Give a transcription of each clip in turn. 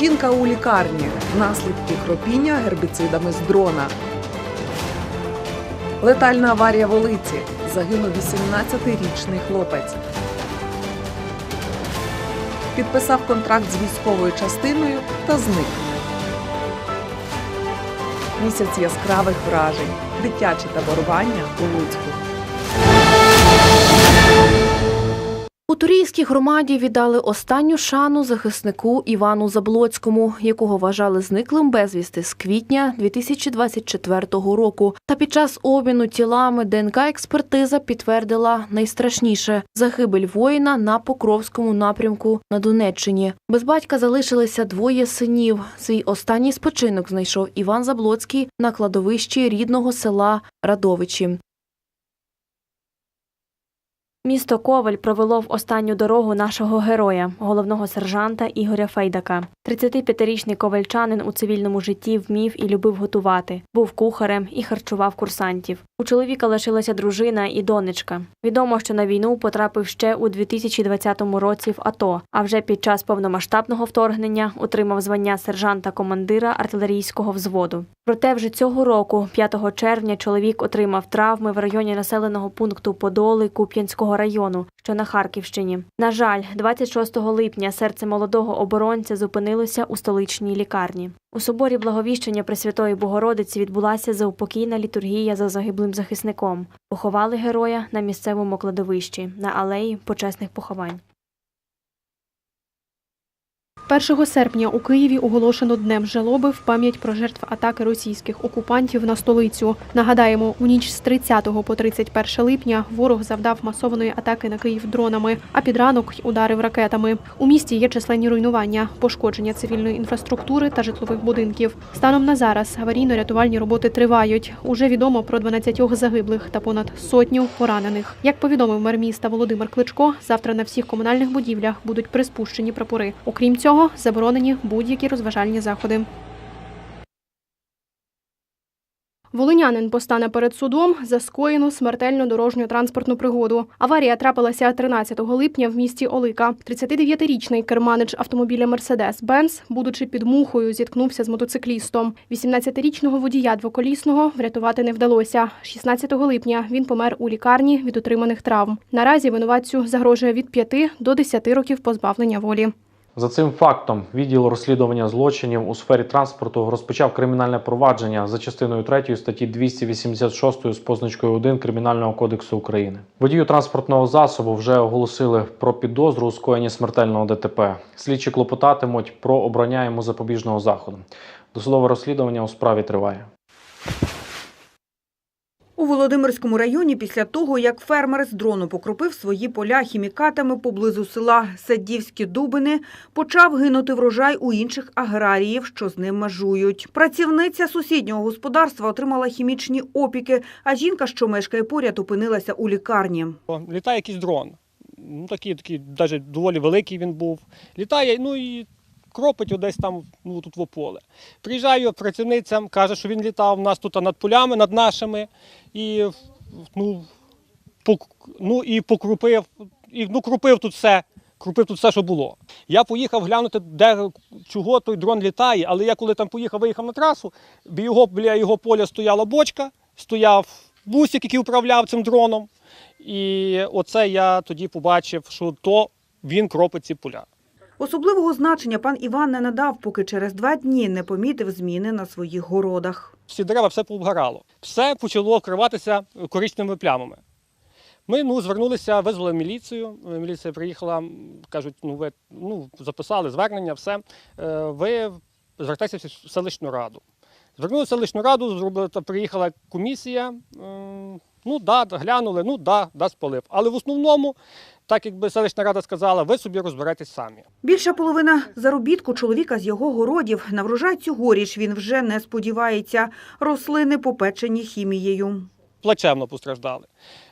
Жінка у лікарні. Наслідки хропіння гербіцидами з дрона. Летальна аварія в Олиці. Загинув 18-річний хлопець. Підписав контракт з військовою частиною та зник. Місяць яскравих вражень. Дитяче таборування у Луцьку. Турійській громаді віддали останню шану захиснику Івану Заблоцькому, якого вважали зниклим безвісти з квітня 2024 року. Та під час обміну тілами ДНК-експертиза підтвердила найстрашніше загибель воїна на Покровському напрямку на Донеччині. Без батька залишилися двоє синів. Свій останній спочинок знайшов Іван Заблоцький на кладовищі рідного села Радовичі. Місто Коваль провело в останню дорогу нашого героя, головного сержанта Ігоря Фейдака. 35-річний ковальчанин у цивільному житті вмів і любив готувати, був кухарем і харчував курсантів. У чоловіка лишилася дружина і донечка. Відомо, що на війну потрапив ще у 2020 році в АТО, а вже під час повномасштабного вторгнення отримав звання сержанта-командира артилерійського взводу. Проте вже цього року, 5 червня, чоловік отримав травми в районі населеного пункту Подоли Куп'янського району, що на Харківщині. На жаль, 26 липня серце молодого оборонця зупинилося у столичній лікарні. У соборі Благовіщення Пресвятої Богородиці відбулася заупокійна літургія за загиблим захисником. Поховали героя на місцевому кладовищі на алеї почесних поховань. 1 серпня у Києві оголошено днем жалоби в пам'ять про жертв атаки російських окупантів на столицю. Нагадаємо, у ніч з 30 по 31 липня ворог завдав масованої атаки на Київ дронами, а під ранок ударив ракетами. У місті є численні руйнування, пошкодження цивільної інфраструктури та житлових будинків. Станом на зараз аварійно-рятувальні роботи тривають. Уже відомо про 12 загиблих та понад сотню поранених. Як повідомив мер міста Володимир Кличко, завтра на всіх комунальних будівлях будуть приспущені прапори. Окрім цього, заборонені будь-які розважальні заходи. Волинянин постане перед судом за скоєну смертельну дорожню транспортну пригоду. Аварія трапилася 13 липня в місті Олика. 39-річний керманич автомобіля Мерседес Бенц, будучи під мухою, зіткнувся з мотоциклістом. 18-річного водія двоколісного врятувати не вдалося. 16 липня він помер у лікарні від отриманих травм. Наразі винуватцю загрожує від 5 до 10 років позбавлення волі. За цим фактом відділ розслідування злочинів у сфері транспорту розпочав кримінальне провадження за частиною 3 статті 286 з позначкою 1 Кримінального кодексу України. Водію транспортного засобу вже оголосили про підозру у скоєнні смертельного ДТП. Слідчі клопотатимуть про обрання йому запобіжного заходу. Досудове розслідування у справі триває. Володимирському районі після того, як фермер з дрону покропив свої поля хімікатами поблизу села Саддівські Дубини, почав гинути врожай у інших аграріїв, що з ним межують. Працівниця сусіднього господарства отримала хімічні опіки, а жінка, що мешкає поряд, опинилася у лікарні. Літає якийсь дрон. Ну, такий, такий, навіть доволі великий він був. Літає, ну і кропить десь там, ну тут в поле. Приїжджаю працівницям, каже, що він літав у нас тут над полями, над нашими, і ну, пок, ну, і покрупив, і ну, крупив тут все. Крупив тут все, що було. Я поїхав глянути, де чого той дрон літає, але я коли там поїхав, виїхав на трасу, його, біля його поля стояла бочка, стояв бусик, який управляв цим дроном. І оце я тоді побачив, що то він кропить ці поля. Особливого значення пан Іван не надав, поки через два дні не помітив зміни на своїх городах. Всі дерева все пообгорало. Все почало вкриватися коричневими плямами. Ми ну, звернулися, визвали міліцію. Міліція приїхала, кажуть, ну ви ну, записали звернення, все. Е, Ви звертайтеся в селищну раду. Звернулися в селищну раду, зробили, приїхала комісія. Ну, да, глянули, ну да, да, полив. Але в основному, так якби селищна рада сказала, ви собі розберетесь самі. Більша половина заробітку чоловіка з його городів. На врожай цьогоріч він вже не сподівається. Рослини попечені хімією. плачевно постраждали.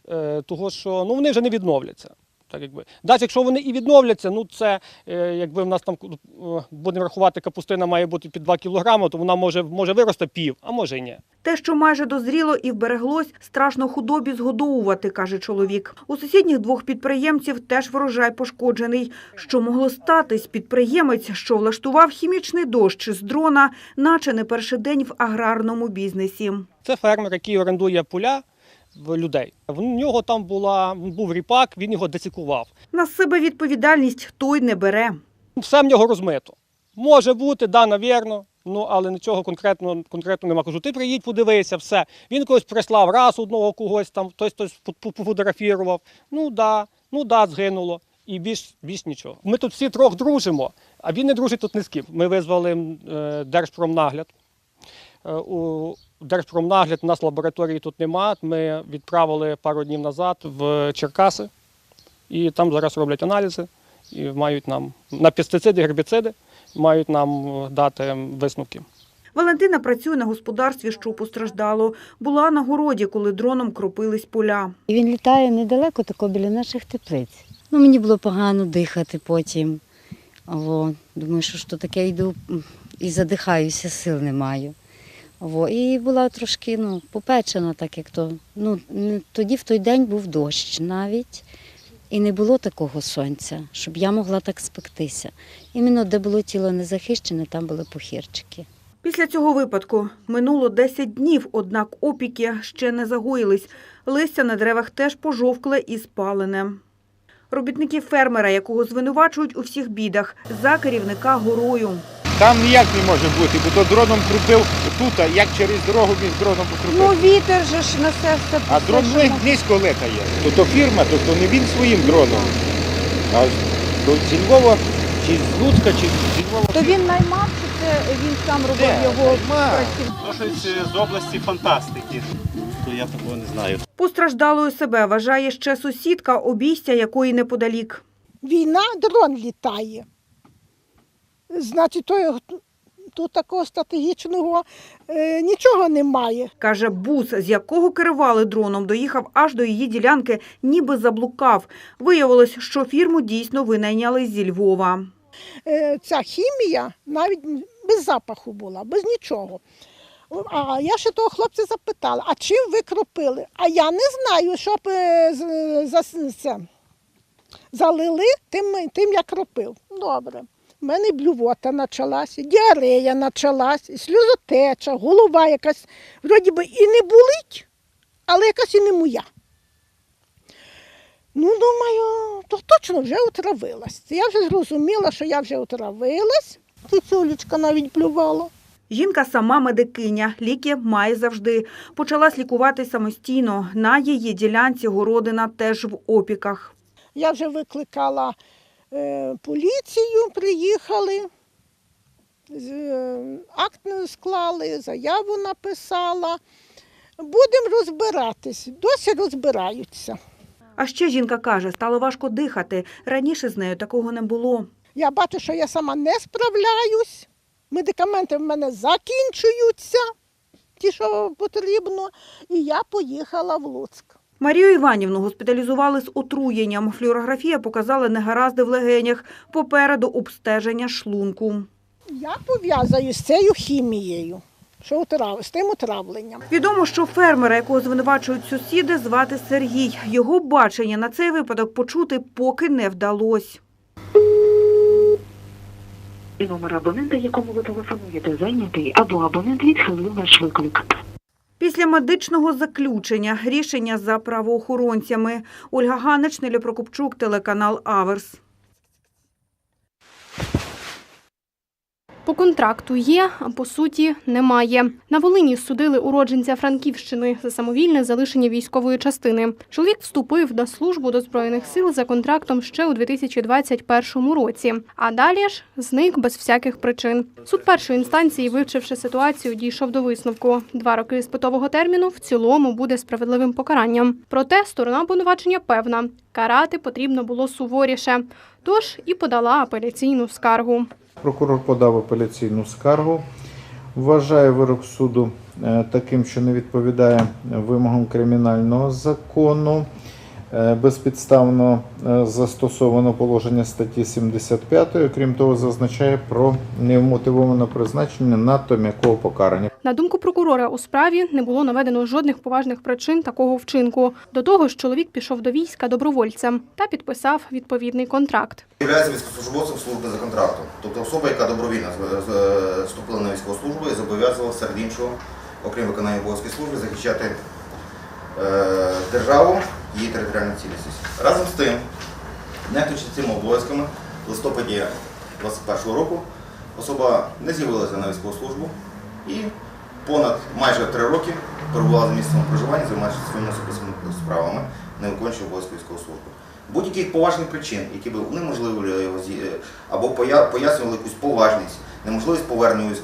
Е, Того, що ну, вони вже не відновляться. Так якби. Навіть якщо вони і відновляться, ну це е, якби в нас там е, будемо рахувати, капустина має бути під 2 кілограми, то вона може, може вирости пів, а може і ні. Те, що майже дозріло і вбереглось, страшно худобі згодовувати, каже чоловік. У сусідніх двох підприємців теж врожай пошкоджений. Що могло статись? Підприємець, що влаштував хімічний дощ з дрона, наче не перший день в аграрному бізнесі. Це фермер, який орендує поля людей. В нього там була, був ріпак, він його десикував. На себе відповідальність той не бере. Все в нього розмито. Може бути, да, навірно, ну але нічого конкретно, конкретно нема. Кажу, ти приїдь, подивися, все. Він когось прислав раз одного когось там, хтось хтось фо- фо- Ну да, ну да, згинуло. І більш, більш нічого. Ми тут всі трьох дружимо, а він не дружить тут ні з ким. Ми визвали е, Держпромнагляд. Е, у Держпромнагляд у нас лабораторії тут нема. Ми відправили пару днів назад в Черкаси, і там зараз роблять аналізи і мають нам на пестициди, гербіциди, мають нам е, дати висновки. Валентина працює на господарстві, що постраждало. Була на городі, коли дроном кропились поля. І він літає недалеко, тако біля наших теплиць. Ну, мені було погано дихати потім. О, думаю, що ж то таке йду і задихаюся, сил не маю. О, і була трошки ну, попечена, так як то. Ну, тоді в той день був дощ навіть. І не було такого сонця, щоб я могла так спектися. Іменно де було тіло незахищене, там були похірчики. Після цього випадку минуло 10 днів, однак опіки ще не загоїлись. Листя на деревах теж пожовкле і спалене. Робітники фермера, якого звинувачують у всіх бідах, за керівника горою. Там ніяк не може бути, бо то дроном крупив тут, а як через дорогу він з дроном покрупив. Ну, вітер же ж несе все. а дрон що ни- низько летає. То то фірма, то, то не він своїм дроном. А то зі Львова, чи з Луцька, чи зі Львова. То він наймав, чи це він сам робив Де? його Наймав. праців? Ну, щось з області фантастики. То я такого не знаю. Постраждалою себе вважає ще сусідка, обійстя якої неподалік. Війна, дрон літає. Значить, то, тут такого стратегічного е, нічого немає. Каже, бус, з якого керували дроном, доїхав аж до її ділянки, ніби заблукав. Виявилось, що фірму дійсно винайняли зі Львова. Е, ця хімія навіть без запаху була, без нічого. А я ще того хлопця запитала, а чим ви кропили? А я не знаю, щоб е, з- за, це, залили тим, тим, як кропив. Добре. У мене блювота почалася, діарея почалась, сльозотеча, голова якась, вроді би і не болить, але якась і не моя. Ну, думаю, то точно вже отравилась. Це Я вже зрозуміла, що я вже отравилась. Цюлечка навіть блювала. Жінка сама медикиня, ліки має завжди. Почалась лікувати самостійно. На її ділянці городина теж в опіках. Я вже викликала поліцію, приїхали, е, акт склали, заяву написала. Будемо розбиратись. Досі розбираються. А ще жінка каже, стало важко дихати. Раніше з нею такого не було. Я бачу, що я сама не справляюсь. Медикаменти в мене закінчуються, ті, що потрібно, і я поїхала в Луцьк. Марію Іванівну госпіталізували з отруєнням. Флюорографія показала негаразди в легенях. Попереду обстеження шлунку. Я пов'язую з цією хімією, що отрав, з тим отравленням. Відомо, що фермера, якого звинувачують сусіди, звати Сергій. Його бачення на цей випадок почути поки не вдалось. І номер абонента, якому ви телефонуєте, зайнятий, або абонент відхилив ваш виклик. Після медичного заключення рішення за правоохоронцями. Ольга Ганич, Нелі Прокопчук, телеканал Аверс. По контракту є, а по суті немає. На Волині судили уродженця Франківщини за самовільне залишення військової частини. Чоловік вступив на службу до збройних сил за контрактом ще у 2021 році. А далі ж зник без всяких причин. Суд першої інстанції, вивчивши ситуацію, дійшов до висновку: два роки іспитового терміну в цілому буде справедливим покаранням. Проте сторона обвинувачення певна, карати потрібно було суворіше. Тож і подала апеляційну скаргу. Прокурор подав апеляційну скаргу. Вважає вирок суду е, таким, що не відповідає вимогам кримінального закону. Е, безпідставно е, застосовано положення статті 75, крім того, зазначає про невмотивоване призначення надто м'якого покарання. На думку прокурора, у справі не було наведено жодних поважних причин такого вчинку. До того ж, чоловік пішов до війська добровольцем та підписав відповідний контракт. Являється військовослужбовцем служби за контрактом, тобто особа, яка добровільно вступила на військову службу і зобов'язувала серед іншого, окрім виконання обов'язків служби, захищати е, державу, її територіальну цілісність. Разом з тим, нехтуючи цими обов'язками, в листопаді 2021 року особа не з'явилася на військову службу і понад майже три роки перебувала за місцем проживання, займаючись своїми особистими справами, не виконуючи обов'язки військової служби. Будь-яких поважних причин, які б унеможливили його е, або пояснювали якусь поважність, неможливість повернення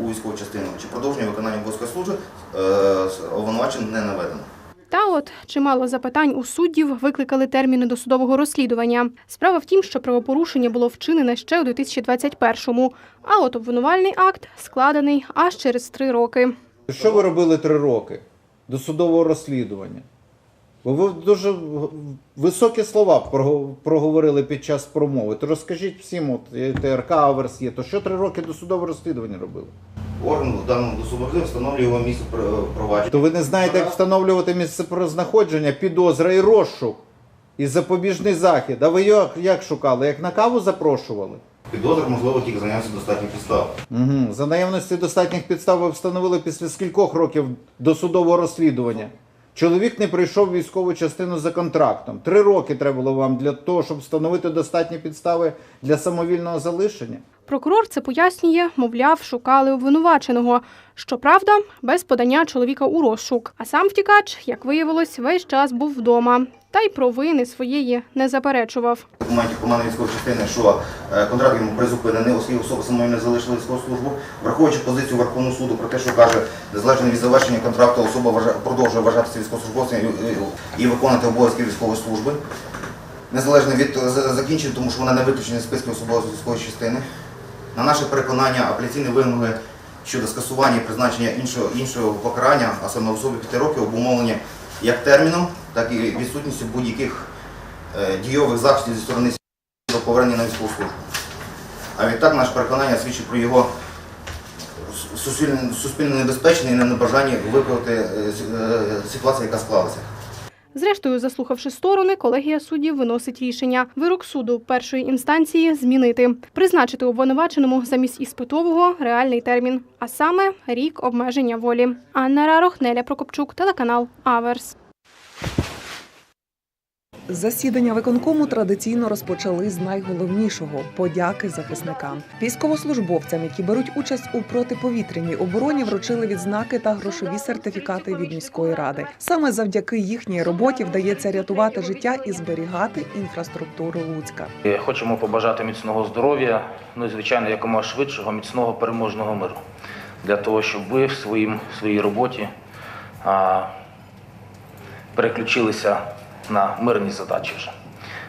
у військову, частину чи продовження виконання обов'язкової служби, е, обвинувачень не наведено. Та от чимало запитань у суддів викликали терміни досудового розслідування. Справа в тім, що правопорушення було вчинене ще у 2021-му, а от обвинувальний акт складений аж через три роки. Що ви робили три роки до судового розслідування? Бо ви дуже високі слова проговорили під час промови. То розкажіть всім, от ТРК Аверс є, то що три роки до розслідування робили? Орган в даному досудовому встановлює його місце провадження. То ви не знаєте, як встановлювати місце знаходження, підозра і розшук, і запобіжний захід. А ви як, як шукали? Як на каву запрошували? Підозр, можливо, тільки за наявності достатньо підстав. Угу. За наявності достатніх підстав ви встановили після скількох років досудового розслідування. Чоловік не прийшов в військову частину за контрактом. Три роки треба було вам для того, щоб встановити достатні підстави для самовільного залишення. Прокурор це пояснює, мовляв, шукали обвинуваченого. Щоправда, без подання чоловіка у розшук. А сам втікач, як виявилось, весь час був вдома. Та й провини своєї не заперечував. Документів команди військової частини, що е, контракт йому призупинений, оскільки особа самовільно залишила військову службу, враховуючи позицію Верховного суду про те, що каже, незалежно від завершення контракту, особа продовжує вважатися військовослужбовцем і, виконувати обов'язки військової служби, незалежно від е, закінчення, тому що вона не виключена з списків особової військової частини. На наше переконання, апеляційні вимоги щодо скасування і призначення іншого, іншого покарання, а саме в особі 5 років, обумовлені як терміном, так і відсутністю будь-яких е, дійових заходів зі сторони про повернення на військову службу. А відтак наше переконання свідчить про його су- суспільно, суспільно небезпечне і небажання виправити е, е, ситуацію, яка склалася. Зрештою, заслухавши сторони, колегія суддів виносить рішення вирок суду першої інстанції змінити, призначити обвинуваченому замість іспитового реальний термін, а саме рік обмеження волі. Анна Рарох, Неля Прокопчук, телеканал Аверс. Засідання виконкому традиційно розпочали з найголовнішого подяки захисникам. Військовослужбовцям, які беруть участь у протиповітряній обороні, вручили відзнаки та грошові сертифікати від міської ради. Саме завдяки їхній роботі вдається рятувати життя і зберігати інфраструктуру Луцька. Е, Хочемо побажати міцного здоров'я, ну і звичайно, якомога швидшого, міцного переможного миру. Для того, щоб ви в своїм, своїй роботі а, переключилися на мирні задачі вже.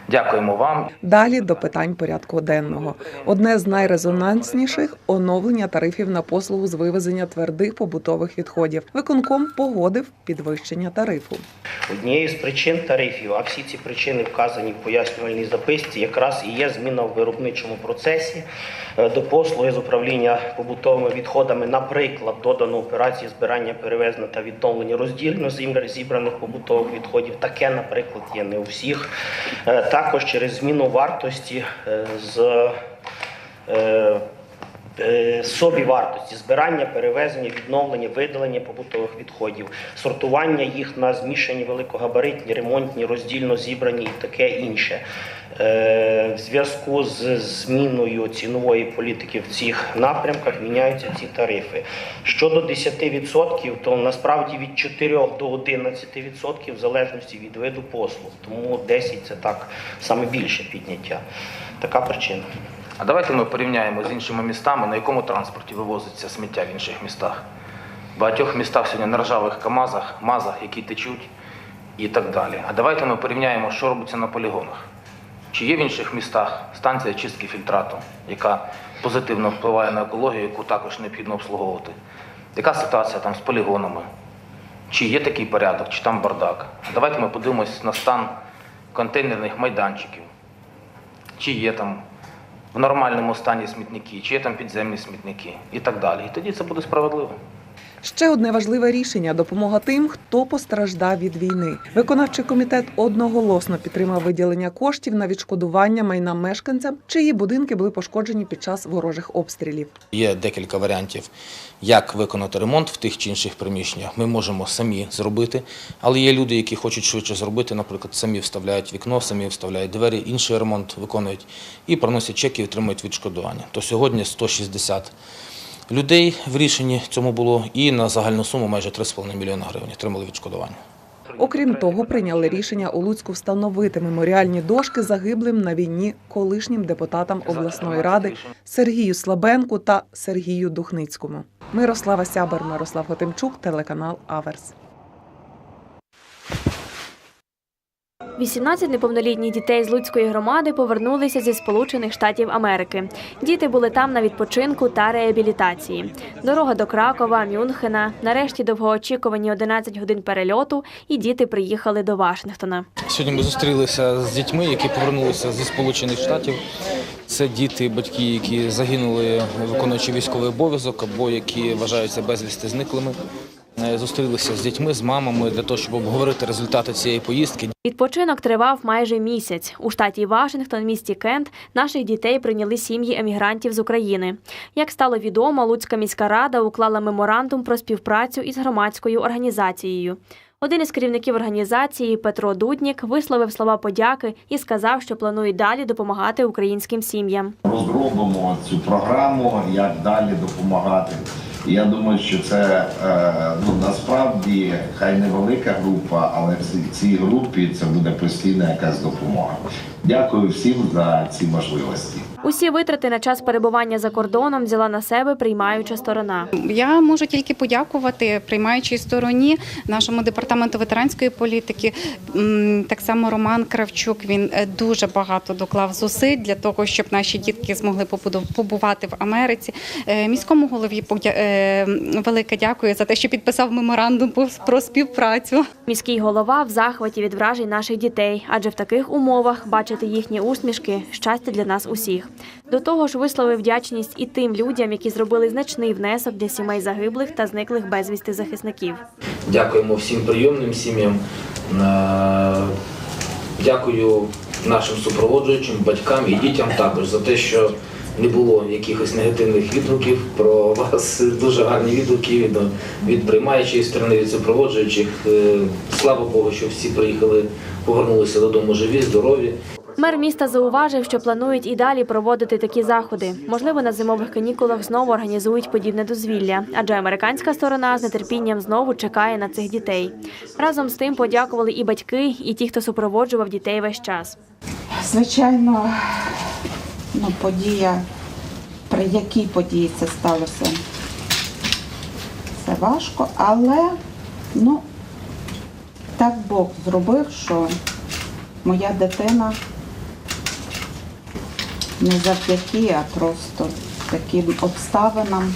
Дякуємо вам. Далі до питань порядку денного. Одне з найрезонансніших оновлення тарифів на послугу з вивезення твердих побутових відходів. Виконком погодив підвищення тарифу. Однією з причин тарифів, а всі ці причини вказані в пояснювальній записці, якраз і є зміна в виробничому процесі е, до послуги з управління побутовими відходами, наприклад, додано операції збирання, перевезення та відновлення роздільно зібр- зібраних побутових відходів. Таке, наприклад, є не у всіх. Е, Також через зміну вартості е, з собі вартості збирання, перевезення, відновлення, видалення побутових відходів, сортування їх на змішані великогабаритні, ремонтні, роздільно зібрані і таке інше. Е, В зв'язку з зміною цінової політики в цих напрямках міняються ці тарифи. Щодо 10%, то насправді від 4 до 11% в залежності від виду послуг. Тому 10 це так саме більше підняття. Така причина. А давайте ми порівняємо з іншими містами, на якому транспорті вивозиться сміття в інших містах. В багатьох містах сьогодні на ржавих КАМАЗах, МАЗах, які течуть і так далі. А давайте ми порівняємо, що робиться на полігонах. Чи є в інших містах станція чистки фільтрату, яка позитивно впливає на екологію, яку також необхідно обслуговувати? Яка ситуація там з полігонами? Чи є такий порядок, чи там бардак? Давайте ми подивимось на стан контейнерних майданчиків, чи є там в нормальному стані смітники, чи є там підземні смітники і так далі. І тоді це буде справедливо. Ще одне важливе рішення допомога тим, хто постраждав від війни. Виконавчий комітет одноголосно підтримав виділення коштів на відшкодування майна мешканцям, чиї будинки були пошкоджені під час ворожих обстрілів. Є декілька варіантів, як виконати ремонт в тих чи інших приміщеннях. Ми можемо самі зробити, але є люди, які хочуть швидше зробити, наприклад, самі вставляють вікно, самі вставляють двері, інший ремонт виконують і проносять чеки і отримують відшкодування. То сьогодні 160 людей в рішенні цьому було, і на загальну суму майже 3,5 мільйона гривень отримали відшкодування. Окрім того, прийняли рішення у Луцьку встановити меморіальні дошки загиблим на війні колишнім депутатам обласної ради Сергію Слабенку та Сергію Духницькому. Мирослава Сябер, Мирослав Готимчук, телеканал Аверс. 18 неповнолітніх дітей з Луцької громади повернулися зі Сполучених Штатів Америки. Діти були там на відпочинку та реабілітації. Дорога до Кракова, Мюнхена, нарешті довгоочікувані 11 годин перельоту, і діти приїхали до Вашингтона. Сьогодні ми зустрілися з дітьми, які повернулися зі Сполучених Штатів. Це діти, батьки, які загинули, виконуючи військовий обов'язок або які вважаються безвісти зниклими. Е, Зустрілися з дітьми, з мамами для того, щоб обговорити результати цієї поїздки. Відпочинок тривав майже місяць. У штаті Вашингтон, місті Кент, наших дітей прийняли сім'ї емігрантів з України. Як стало відомо, Луцька міська рада уклала меморандум про співпрацю із громадською організацією. Один із керівників організації Петро Дуднік висловив слова подяки і сказав, що планує далі допомагати українським сім'ям. розробимо цю програму, як далі допомагати. Я думаю, що це е, ну насправді хай невелика група, але в цій групі це буде постійна якась допомога. Дякую всім за ці можливості. Усі витрати на час перебування за кордоном взяла на себе приймаюча сторона. Я можу тільки подякувати приймаючій стороні нашому департаменту ветеранської політики. Так само Роман Кравчук. Він е, дуже багато доклав зусиль для того, щоб наші дітки змогли побувати в Америці. Е, Міському голові е, велике дякую за те, що підписав меморандум про співпрацю. Міський голова в захваті від вражень наших дітей, адже в таких умовах бачити їхні усмішки щастя для нас усіх. До того ж, висловив вдячність і тим людям, які зробили значний внесок для сімей загиблих та зниклих безвісти захисників. Дякуємо всім прийомним сім'ям. Е, Дякую нашим супроводжуючим, батькам і дітям також за те, що не було якихось негативних відгуків про вас. Дуже гарні відгуки від, від приймаючої сторони, від супроводжуючих. Е, Слава Богу, що всі приїхали, повернулися додому живі, здорові. Мер міста зауважив, що планують і далі проводити такі заходи. Можливо, на зимових канікулах знову організують подібне дозвілля, адже американська сторона з нетерпінням знову чекає на цих дітей. Разом з тим подякували і батьки, і ті, хто супроводжував дітей весь час. Звичайно, ну, подія, при якій події це сталося, це важко, але ну, так Бог зробив, що моя дитина не завдяки, а просто таким обставинам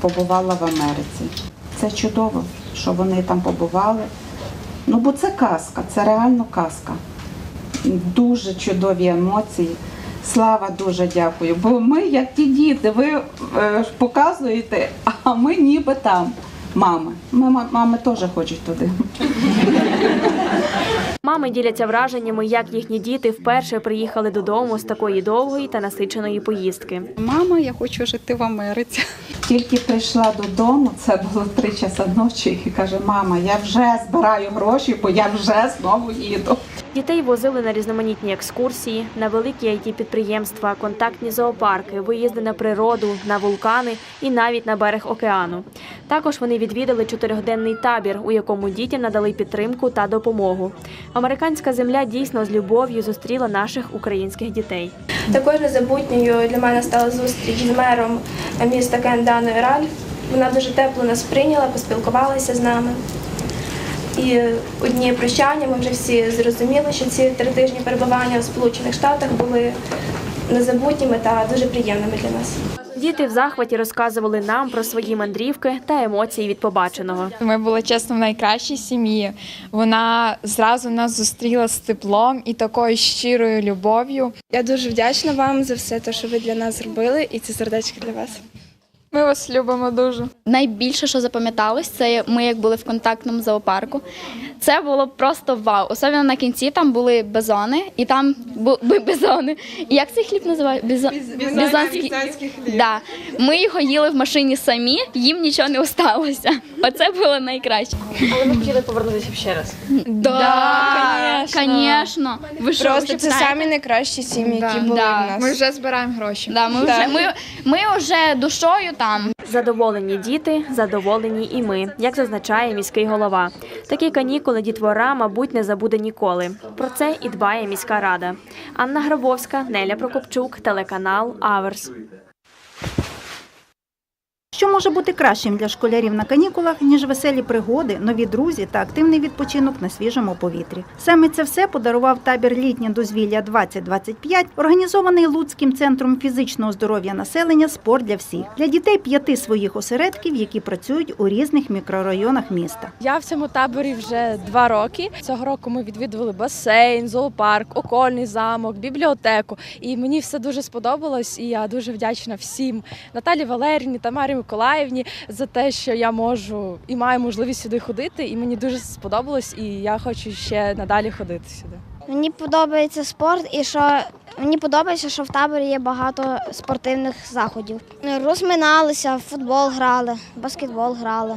побувала в Америці. Це чудово, що вони там побували. Ну, бо це казка, це реально казка. Дуже чудові емоції. Слава дуже дякую. Бо ми, як ті діти, ви е, показуєте, а ми ніби там. Мами. Ми, мами теж хочуть туди. Мами діляться враженнями, як їхні діти вперше приїхали додому з такої довгої та насиченої поїздки. Мама, я хочу жити в Америці. Тільки прийшла додому, це було три часа ночі, і каже, мама, я вже збираю гроші, бо я вже знову їду. Дітей возили на різноманітні екскурсії, на великі it підприємства, контактні зоопарки, виїзди на природу, на вулкани і навіть на берег океану. Також вони відвідали чотирьохденний табір, у якому дітям надали підтримку та допомогу. Американська земля дійсно з любов'ю зустріла наших українських дітей. Також незабутньою для мене стала зустріч з мером міста Кенданою Ральф. Вона дуже тепло нас прийняла, поспілкувалася з нами. І у дні прощання ми вже всі зрозуміли, що ці три тижні перебування у Сполучених Штатах були незабутніми та дуже приємними для нас. Діти в захваті розказували нам про свої мандрівки та емоції від побаченого. Ми були чесно в найкращій сім'ї. Вона зразу нас зустріла з теплом і такою щирою любов'ю. Я дуже вдячна вам за все те, що ви для нас зробили, і ці сердечки для вас. Ми вас любимо дуже. Найбільше, що запам'яталось, це ми як були в контактному зоопарку. Це було просто вау. Особливо на кінці там були бизони, і там були бизони. І як цей хліб називають? Бізон... Бізонський хліб. Да. Ми його їли в машині самі, їм нічого не осталося. Оце було найкраще. Але ми хотіли повернутися ще раз. Да, звісно. Ви що, Просто це самі найкращі сім'ї, які були Да. в нас. Ми вже збираємо гроші. Да, ми, Да. вже, ми, ми вже душою там. Задоволені діти, задоволені і ми, як зазначає міський голова. Такі канікули дітвора, мабуть, не забуде ніколи. Про це і дбає міська рада. Анна Грабовська, Неля Прокопчук, телеканал Аверс. Що може бути кращим для школярів на канікулах, ніж веселі пригоди, нові друзі та активний відпочинок на свіжому повітрі? Саме це все подарував табір літнє дозвілля 2025, організований Луцьким центром фізичного здоров'я населення Спорт для всіх для дітей п'яти своїх осередків, які працюють у різних мікрорайонах міста. Я в цьому таборі вже два роки. Цього року ми відвідували басейн, зоопарк, окольний замок, бібліотеку. І мені все дуже сподобалось. І я дуже вдячна всім Наталі Валерівні та Марі Миколаївні за те, що я можу і маю можливість сюди ходити. І мені дуже сподобалось, і я хочу ще надалі ходити сюди. Мені подобається спорт і що мені подобається, що в таборі є багато спортивних заходів. Розминалися, футбол грали, баскетбол грали.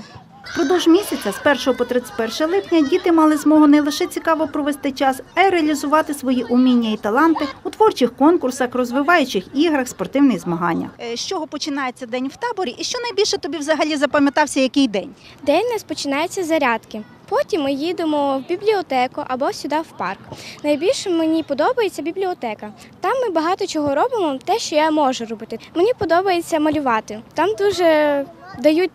Впродовж місяця з 1 по 31 липня діти мали змогу не лише цікаво провести час, а й реалізувати свої уміння і таланти у творчих конкурсах, розвиваючих іграх, спортивних змаганнях. З чого починається день в таборі, і що найбільше тобі взагалі запам'ятався, який день? День у нас починається з зарядки. Потім ми їдемо в бібліотеку або сюди в парк. Найбільше мені подобається бібліотека. Там ми багато чого робимо, те, що я можу робити. Мені подобається малювати. Там дуже дають,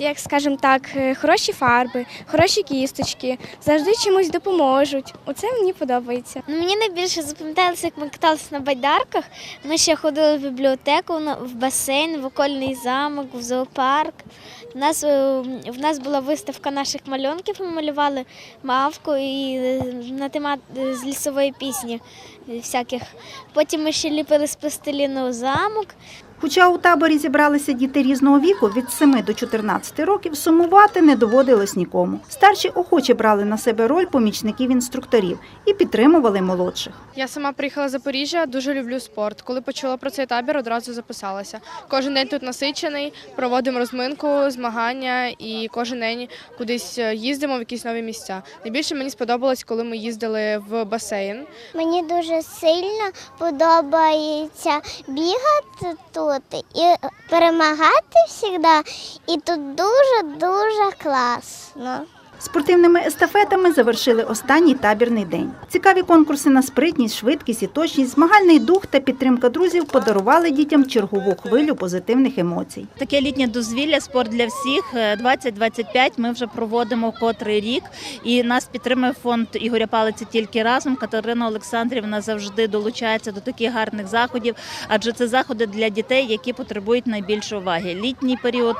як скажемо так, е, хороші фарби, хороші кісточки, завжди чимось допоможуть. Оце мені подобається. Ну, мені найбільше запам'яталося, як ми каталися на байдарках. Ми ще ходили в бібліотеку, в басейн, в окольний замок, в зоопарк. У нас, е, в нас була виставка наших малюнків, ми малювали мавку і е, на тема е, з лісової пісні е, всяких. Потім ми ще ліпили з пластиліну замок. Хоча у таборі зібралися діти різного віку від 7 до 14 років, сумувати не доводилось нікому. Старші охоче брали на себе роль помічників інструкторів і підтримували молодших. Я сама приїхала з Запоріжжя, дуже люблю спорт. Коли почула про цей табір, одразу записалася. Кожен день тут насичений, проводимо розминку, змагання і кожен день кудись е, їздимо в якісь нові місця. Найбільше мені сподобалось, коли ми їздили в басейн. Мені дуже сильно подобається бігати тут і перемагати завжди. І тут дуже-дуже класно. Спортивними естафетами завершили останній табірний день. Цікаві конкурси на спритність, швидкість і точність, змагальний дух та підтримка друзів подарували дітям чергову хвилю позитивних емоцій. Таке літнє дозвілля спорт для всіх е, 2025 Ми вже проводимо котрий рік, і нас підтримує фонд Ігоря Палиці тільки разом. Катерина Олександрівна завжди долучається до таких гарних заходів, адже це заходи для дітей, які потребують найбільше уваги. Літній період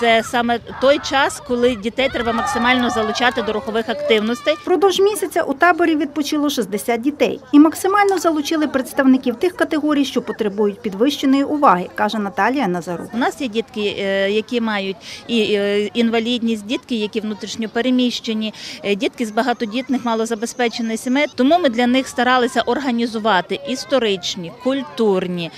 це саме той час, коли дітей треба максимально залучати до рухових активностей. Впродовж місяця у таборі відпочило 60 дітей і максимально залучили представників тих категорій, що потребують підвищеної уваги, каже Наталія Назарук. У нас є дітки, е, які мають і е, інвалідність, дітки, які внутрішньо переміщені, е, дітки з багатодітних, малозабезпечених сімей. Тому ми для них старалися організувати історичні, культурні,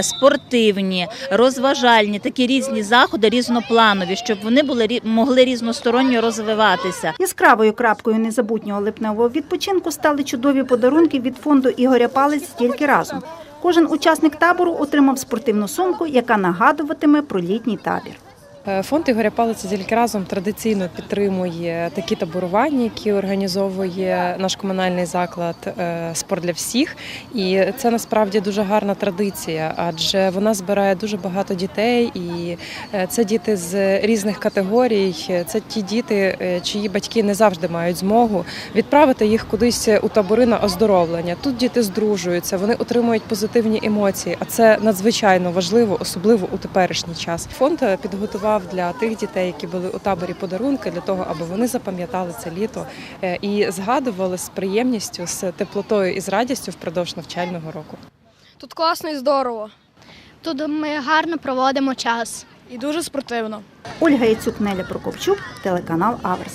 спортивні, розважальні такі різні заходи, різнопланові, щоб вони були могли різносторонньо розвиватися. Яскравою крапкою незабутнього липневого відпочинку стали чудові подарунки від фонду Ігоря Палець тільки разом. Кожен учасник табору отримав спортивну сумку, яка нагадуватиме про літній табір. Е, Фонд Ігоря Палиця тільки разом традиційно підтримує такі таборування, які організовує наш комунальний заклад е, Спорт для всіх. І це насправді дуже гарна традиція, адже вона збирає дуже багато дітей і. Е, Це діти з різних категорій. Це ті діти, чиї батьки не завжди мають змогу відправити їх кудись у табори на оздоровлення. Тут діти здружуються, вони отримують позитивні емоції, а це надзвичайно важливо, особливо у теперішній час. Фонд е, підготував для тих дітей, які були у таборі подарунки, для того, аби вони запам'ятали це літо е, і згадували з приємністю, з теплотою і з радістю впродовж навчального року. Тут класно і здорово. Тут ми гарно проводимо час. І дуже спортивно. Ольга Яцюк, Неля Прокопчук, телеканал Аверс.